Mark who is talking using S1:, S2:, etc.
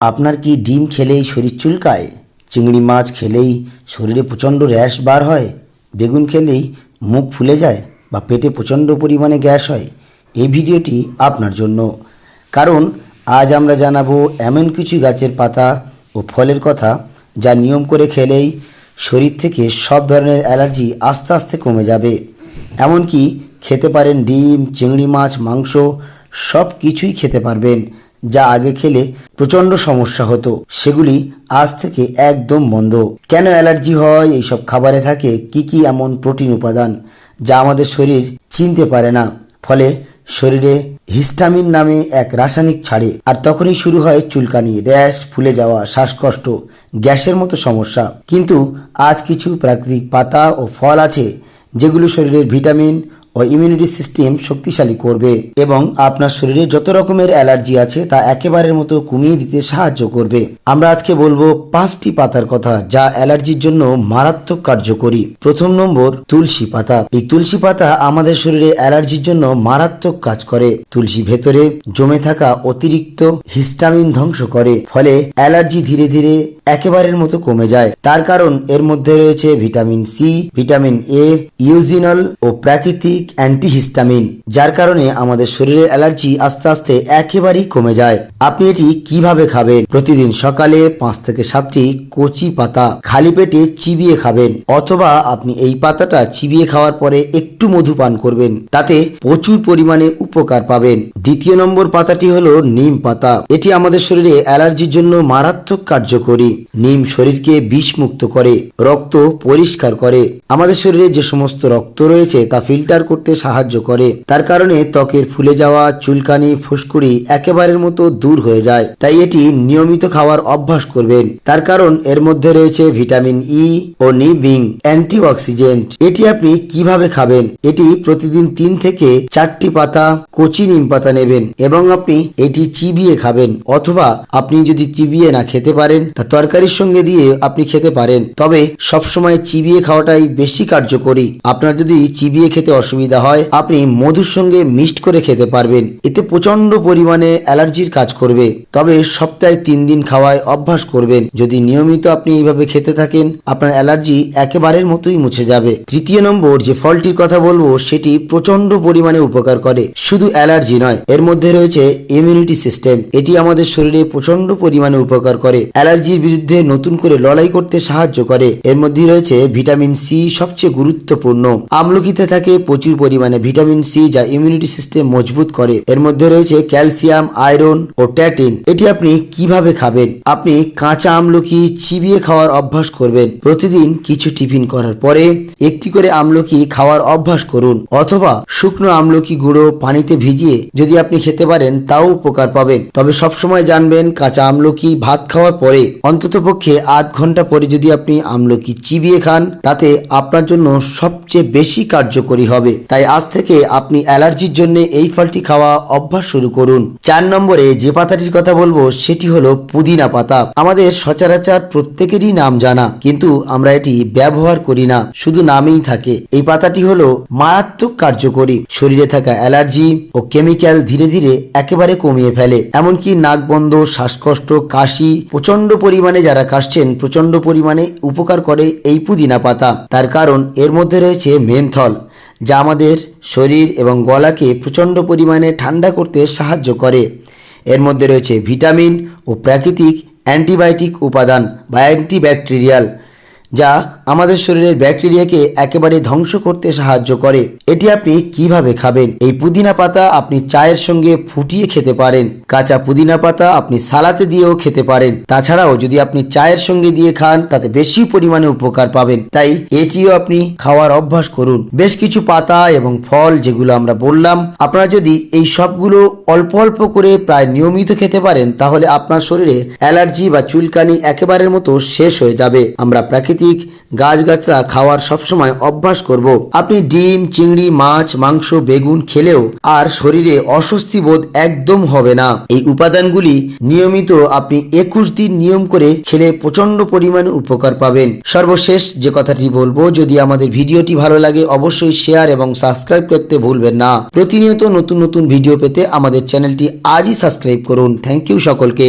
S1: আপনার কি ডিম খেলেই শরীর চুলকায়? চিংড়ি মাছ খেলেই শরীরে প্রচণ্ড র্যাশ বার হয়? বেগুন খেলেই মুখ ফুলে যায় বা পেটে প্রচণ্ড পরিমাণে গ্যাস হয়? এই ভিডিওটি আপনার জন্য। কারণ আজ আমরা জানাব এমন কিছু গাছের পাতা ও ফলের কথা যা নিয়ম করে খেলেই শরীর থেকে সব ধরনের অ্যালার্জি আস্তে আস্তে কমে যাবে। এমনকি খেতে পারেন ডিম, চিংড়ি মাছ, মাংস সব কিছুই খেতে পারবেন। যা আগে খেলে প্রচণ্ড সমস্যা হতো। সেগুলি আজ থেকে একদম বন্ধ। কেন অ্যালার্জি হয়? এইসব খাবারে থাকে কি কি এমন প্রোটিন উপাদান যা আমাদের শরীর চিনতে পারে না। ফলে শরীরে হিস্টামিন নামে এক রাসায়নিক ছাড়ে, আর তখনই শুরু হয় চুলকানি, র্যাশ, ফুলে যাওয়া, শ্বাসকষ্ট, গ্যাসের মতো সমস্যা। কিন্তু আজ কিছু প্রাকৃতিক পাতা ও ফল আছে যেগুলো শরীরের ভিটামিন ও ইমিউনিটি সিস্টেম শক্তিশালী করবে এবং আপনার শরীরে যত রকমের অ্যালার্জি আছে তা একেবারের মতো কমিয়ে দিতে সাহায্য করবে। আমরা আজকে বলব পাঁচটি পাতার কথা যা অ্যালার্জির জন্য মারাত্মক কার্যকরী। প্রথম নম্বর, তুলসী পাতা। এই তুলসী পাতা আমাদের শরীরে অ্যালার্জির জন্য মারাত্মক কাজ করে। তুলসী ভেতরে জমে থাকা অতিরিক্ত হিস্টামিন ধ্বংস করে, ফলে অ্যালার্জি ধীরে ধীরে একেবারের মতো কমে যায়। তার কারণ এর মধ্যে রয়েছে vitamin C, vitamin A, eugenol ও প্রাকৃতিক অ্যান্টিহিস্টামিন, যার কারণে আমাদের শরীরের অ্যালার্জি আস্তে আস্তে একেবারেই কমে যায়। আপনি এটি কীভাবে খাবেন? প্রতিদিন সকালে পাঁচ থেকে সাতটি কচি পাতা খালি পেটে চিবিয়ে খাবেন, অথবা আপনি এই পাতাটা চিবিয়ে খাওয়ার পরে একটু মধু পান করবেন, তাতে প্রচুর পরিমাণে উপকার পাবেন। দ্বিতীয় নম্বর পাতাটি হলো নিম পাতা। এটি আমাদের শরীরে অ্যালার্জির জন্য মারাত্মক কার্যকরী। নিম শরীরকে বিষমুক্ত করে, রক্ত পরিষ্কার করে। আমাদের শরীরে যে সমস্ত রক্ত রয়েছে তা ফিল্টার করতে সাহায্য করে। তার কারণে ত্বকের ফুলে যাওয়া, চুলকানি, ফুসকুড়ি একেবারের মতো দূর হয়ে যায়। তাই এটি নিয়মিত খাওয়ার অভ্যাস করবেন। তার কারণ এর মধ্যে রয়েছে ভিটামিন ই ও নিবিং অ্যান্টিঅক্সিডেন্ট। এটি আপনি কীভাবে খাবেন? এটি প্রতিদিন তিন থেকে চারটি পাতা কচি নিম পাতা নেবেন এবং আপনি এটি চিবিয়ে খাবেন। অথবা আপনি যদি চিবিয়ে না খেতে পারেন, তা তরকারির সঙ্গে দিয়ে আপনি খেতে পারেন। তবে সবসময় চিবিয়ে খাওয়াটাই বেশি কার্যকরী। আপনার যদি চিবিয়ে খেতে অসুবিধা হয়, আপনি মধুর সঙ্গে মিক্সড করে খেতে পারবেন। এতে প্রচণ্ড পরিমাণে অ্যালার্জির কাজ করবে। তবে সপ্তাহে তিন দিন খাওয়ায় অভ্যাস করবেন। যদি নিয়মিত আপনি এইভাবে খেতে থাকেন, আপনার অ্যালার্জি একেবারের মতোই মুছে যাবে। তৃতীয় নম্বর, যে ফলটির কথা বলব, সেটি প্রচণ্ড পরিমাণে উপকার করে। শুধু অ্যালার্জি নয়, এর মধ্যে রয়েছে ইমিউনিটি সিস্টেম এটি আমাদের শরীরে প্রচণ্ড পরিমাণে উপকার করে। অ্যালার্জির বিরুদ্ধে নতুন করে লড়াই করতে সাহায্য করে। এর মধ্যে রয়েছে ভিটামিন সি সবচেয়ে গুরুত্বপূর্ণ। আমলকিতে থাকে প্রচুর পরিমাণে ভিটামিন সি যা ইমিউনিটি সিস্টেম মজবুত করে। এর মধ্যে রয়েছে ক্যালসিয়াম, আয়রন ও ট্যাটিন এটি আপনি কীভাবে খাবেন? আপনি কাঁচা আমলকি চিবিয়ে খাওয়ার অভ্যাস করবেন। প্রতিদিন কিছু টিফিন করার পরে একটি করে আমলকি খাওয়ার অভ্যাস করুন। অথবা শুকনো আমলকি গুঁড়ো পানিতে ভিজিয়ে যদি আপনি খেতে পারেন, তাও উপকার পাবেন। তবে সবসময় জানবেন, কাঁচা আমলকি ভাত খাওয়ার পরে অন্তত পক্ষে আধ ঘণ্টা পরে যদি আপনি আমলকি চিবিয়ে খান, তাতে আপনার জন্য সবচেয়ে বেশি কার্যকরী হবে। তাই আজ থেকে আপনি অ্যালার্জির জন্য এই ফলটি খাওয়া অভ্যাস শুরু করুন। চার নম্বরে যে পাতাটির কথা বলব, সেটি হলো পুদিনা পাতা। আমাদের সচরাচর প্রত্যেকেরই নাম জানা, কিন্তু আমরা এটি ব্যবহার করি না, শুধু নামেই থাকে। এই পাতাটি হলো মারাত্মক কার্যকরী। শরীরে থাকা অ্যালার্জি ও কেমিক্যাল ধীরে ধীরে একেবারে কমিয়ে ফেলে। এমনকি নাক বন্ধ শ্বাসকষ্ট, কাশি প্রচণ্ড পরিমাণে যারা কাশছেন প্রচণ্ড পরিমাণে উপকার করে এই পুদিনা পাতা। তার কারণ এর মধ্যে রয়েছে মেনথল। যা আমাদের শরীর এবং গলাকে প্রচণ্ড পরিমাণে ঠান্ডা করতে সাহায্য করে। এর মধ্যে রয়েছে ভিটামিন ও প্রাকৃতিক অ্যান্টিবায়োটিক উপাদান বা অ্যান্টিব্যাকটেরিয়াল, যা আমাদের শরীরের ব্যাকটেরিয়াকে একেবারে ধ্বংস করতে সাহায্য করে। এটি আপনি কীভাবে খাবেন? এই পুদিনা পাতা আপনি চায়ের সঙ্গে ফুটিয়ে খেতে পারেন। কাঁচা পুদিনা পাতা আপনি সালাতে দিয়েও খেতে পারেন। তাছাড়াও যদি আপনি চায়ের সঙ্গে দিয়ে খান, তাতে বেশি পরিমাণে উপকার পাবেন। তাই এটিও আপনি খাওয়ার অভ্যাস করুন। বেশ কিছু পাতা এবং ফল যেগুলো আমরা বললাম, আপনারা যদি এই সবগুলো অল্প অল্প করে প্রায় নিয়মিত খেতে পারেন, তাহলে আপনার শরীরে অ্যালার্জি বা চুলকানি একেবারের মতো শেষ হয়ে যাবে। আমরা প্রাকৃতিক গাছগাছরা খাওয়ার সবসময় অভ্যাস করব। আপনি ডিম, চিংড়ি, মাছ, মাংস, বেগুন খেলেও আর শরীরে অস্বস্তি বোধ একদম হবে না। এই উপাদানগুলি নিয়মিত আপনি একুশ দিন নিয়ম করে খেলে প্রচণ্ড পরিমাণে উপকার পাবেন। সর্বশেষ যে কথাটি বলব, যদি আমাদের ভিডিওটি ভালো লাগে, অবশ্যই শেয়ার এবং সাবস্ক্রাইব করতে ভুলবেন না। প্রতিনিয়ত নতুন নতুন ভিডিও পেতে আমাদের চ্যানেলটি আজই সাবস্ক্রাইব করুন। থ্যাংক ইউ সকলকে।